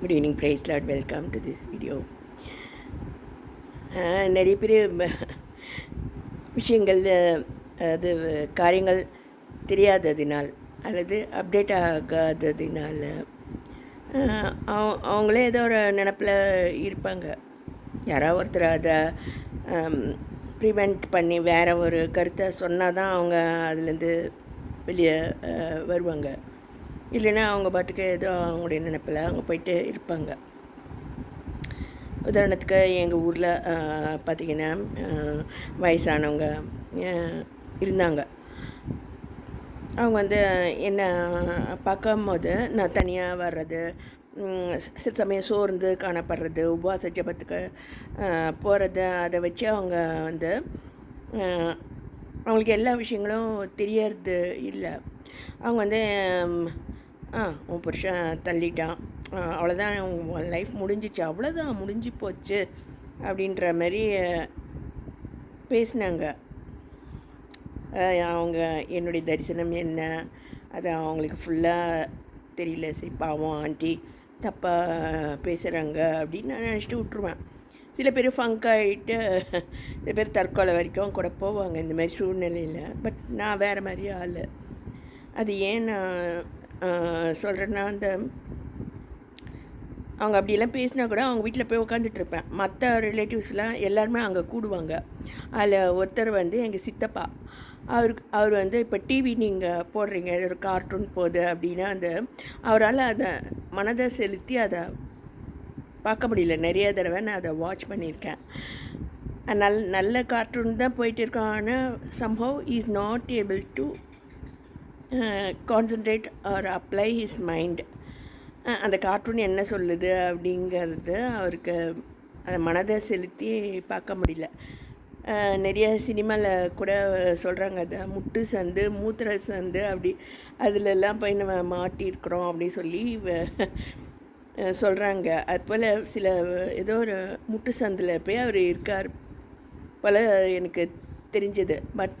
Good evening praise Lord welcome to this video நிறைய பேர் விஷயங்கள் அது காரியங்கள் தெரியாததினால் அல்லது அப்டேட் ஆகாததினால் அவ- அவங்களே ஏதோ ஒரு நினப்பில் இருப்பாங்க. யாராவது ஒருத்தர் அதை ப்ரிவெண்ட் பண்ணி வேறு ஒரு கருத்தை சொன்னால் தான் அவங்க அதுலேருந்து வெளியே வருவாங்க. இல்லைன்னா அவங்க பாட்டுக்கு ஏதோ அவங்களுடைய நினப்பில் அவங்க போயிட்டு இருப்பாங்க. உதாரணத்துக்கு எங்கள் ஊரில் பார்த்திங்கன்னா வயசானவங்க இருந்தாங்க. அவங்க வந்து என்ன பார்க்கும்போது நான் தனியாக வர்றது சில சமயம் சோர்ந்து காணப்படுறது உபவாச ஜபத்துக்கு போகிறது அதை வச்சு அவங்க வந்து அவங்களுக்கு எல்லா விஷயங்களும் தெரியறது இல்லை. அவங்க வந்து ஆ உன் புருஷன் தள்ளிட்டான். அவ்வளோதான் உன் லைஃப் முடிஞ்சிச்சு. அவ்வளோதான் முடிஞ்சு போச்சு அப்படின்ற மாதிரி பேசினாங்க. அவங்க என்னுடைய தரிசனம் என்ன? அது அவங்களுக்கு ஃபுல்லாக தெரியல. சரி பாவம் ஆண்டி தப்பாக பேசுகிறாங்க அப்படின்னு நான் நினச்சிட்டு விட்ருவேன் சில பேர் ஃபங்க் ஆகிட்டு சில பேர் தற்கொலை வரைக்கும் கூட போவாங்க இந்த மாதிரி சூழ்நிலையில். பட் நான் வேறு மாதிரி ஆள். அது ஏன் நான் சொல்கிறேன்னா அந்த அவங்க அப்படியெல்லாம் பேசினா கூட அவங்க வீட்டில் போய் உட்காந்துட்டு இருப்பேன் மற்ற ரிலேட்டிவ்ஸ்லாம் எல்லாருமே அங்கே கூடுவாங்க. அதில் ஒருத்தர் வந்து எங்கள் சித்தப்பா. அவருக்கு அவர் வந்து இப்போ டிவி நீங்கள் போடுறீங்க ஒரு கார்ட்டூன் போகுது அப்படின்னா அந்த அவரால் அதை மனதை செலுத்தி அதை பார்க்க முடியல. நிறைய தடவை நான் அதை வாட்ச் பண்ணியிருக்கேன். நல் நல்ல கார்ட்டூன் தான் போயிட்டு இருக்கோம் ஆனால் somehow is not able to concentrate or apply his mind அந்த கார்ட்டூன் என்ன சொல்லுது அப்படிங்கிறது அவருக்கு அந்த மனதை செலுத்தி பார்க்க முடியல. நிறைய சினிமாவில் கூட சொல்கிறாங்க அது முட்டு சந்து மூத்திர சந்து அப்படி அதிலெல்லாம் போய் நம்ம மாட்டியிருக்கிறோம் அப்படின்னு சொல்லி சொல்கிறாங்க அதுபோல் சில ஏதோ ஒரு முட்டு சந்தில் போய் அவர் இருக்கார் போல் எனக்கு தெரிஞ்சது. பட்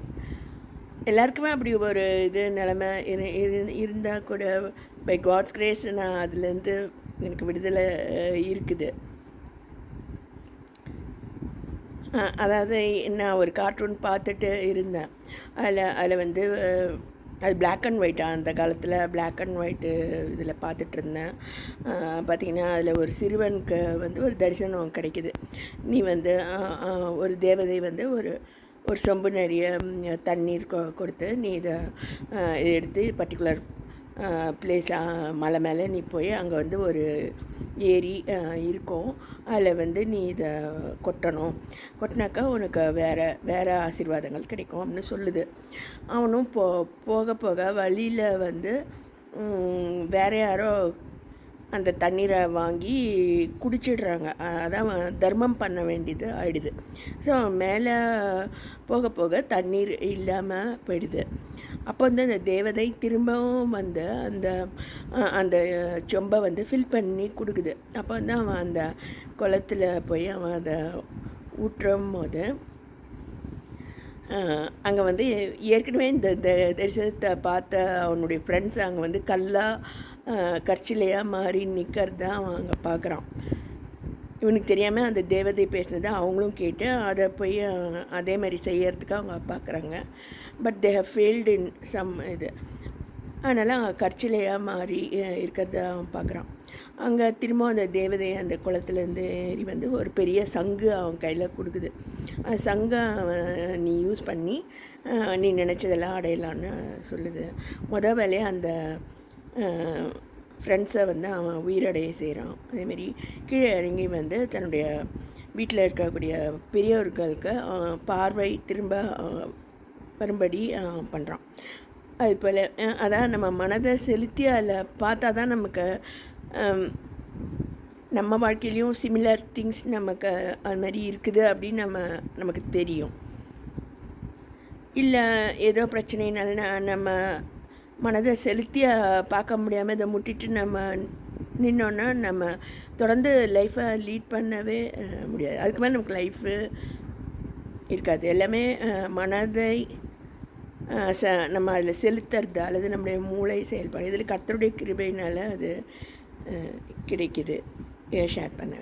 எல்லாருக்குமே அப்படி ஒரு இது நிலமை இருந்தால் கூட பை காட்ஸ் கிரேஸ் நான் அதுலேருந்து எனக்கு விடுதலை இருக்குது. அதாவது நான் ஒரு கார்ட்டூன் பார்த்துட்டு இருந்தேன். அதில் அதில் வந்து அது பிளாக் அண்ட் ஒயிட்டா அந்த காலத்தில் பிளாக் அண்ட் ஒயிட்டு இதில் பார்த்துட்டு இருந்தேன். பார்த்திங்கன்னா அதில் ஒரு சிறுவனுக்கு வந்து ஒரு தரிசனம் கிடைக்குது. நீ வந்து ஒரு தேவதை வந்து ஒரு ஒரு சொம்பு நிறைய தண்ணீர் கொ கொடுத்து நீ இதை இதை எடுத்து பர்டிகுலர் பிளேஸ் மலை மேலே நீ போய் அங்கே வந்து ஒரு ஏரி இருக்கும். அதில் வந்து நீ இதை கொட்டணும். கொட்டினாக்கா உனக்கு வேறு வேறு ஆசீர்வாதங்கள் கிடைக்கும் அப்படின்னு சொல்லுது. அவனும் போ போக போக வழியில் வந்து வேறு வேற யாரோ அந்த தண்ணீரை வாங்கி குடிச்சிடுறாங்க. அதான் தர்மம் பண்ண வேண்டியது ஆயிடுது. ஸோ மேலே போக போக தண்ணீர் இல்லாமல் போயிடுது. அப்போ வந்து அந்த தேவதை திரும்பவும் வந்து அந்த அந்த சொம்பை வந்து ஃபில் பண்ணி கொடுக்குது. அப்போ வந்து அவன் அந்த குளத்துல போய் அவன் அதை ஊற்றும் போது அங்கே வந்து ஏற்கனவே இந்த த- தரிசனத்தை பார்த்த அவனுடைய ஃப்ரெண்ட்ஸ் அங்கே வந்து கல்லாக கற்சிலையாக மாறி நிற்கிறதா அவன் அங்கே பார்க்குறான் இவனுக்கு தெரியாமல் அந்த தேவதை பேசினதை அவங்களும் கேட்டு அதை போய் அதே மாதிரி செய்யறதுக்கு அவங்க பார்க்குறாங்க but they have failed in some இது. அதனால் கற்சிலையாக மாறி அஹ், இருக்கிறத அவன் பார்க்குறான் அங்கே திரும்ப அந்த தேவதை அந்த குளத்துலேருந்து ஏறி வந்து ஒரு பெரிய சங்கு அவன் கையில் கொடுக்குது. அந்த சங்கை நீ யூஸ் பண்ணி நீ நினச்சதெல்லாம் அடையலான்னு சொல்லுது. முத வேலையை அந்த ஃப்ரெண்ட்ஸை வந்து அவன் உயிரடைய செய்கிறான் அதேமாரி கீழே இறங்கி வந்து தன்னுடைய வீட்டில் இருக்கக்கூடிய பெரியவர்களுக்கு பார்வை திரும்ப வரும்படி பண்ணுறான் அது போல் அதான் நம்ம மனதை செலுத்தி அதில் பார்த்தா தான் நமக்கு நம்ம வாழ்க்கையிலையும் சிமிலர் திங்ஸ் நமக்கு அது மாதிரி இருக்குது அப்படின்னு நம்ம நமக்கு தெரியும். இல்லை ஏதோ பிரச்சனைனால நம்ம மனதை செலுத்தி பார்க்க முடியாமல் இதை முட்டிட்டு நம்ம நின்னோன்னா நம்ம தொடர்ந்து லைஃப்பை லீட் பண்ணவே முடியாது. அதுக்கு மேலே நமக்கு லைஃபு இருக்காது. எல்லாமே மனதை ச நம்ம அதில் செலுத்துறது அல்லது நம்முடைய மூளை செயல்பாடு இதில் கத்தருடைய கிருபையினால் அது கிடைக்குது. ஷேர் பண்ண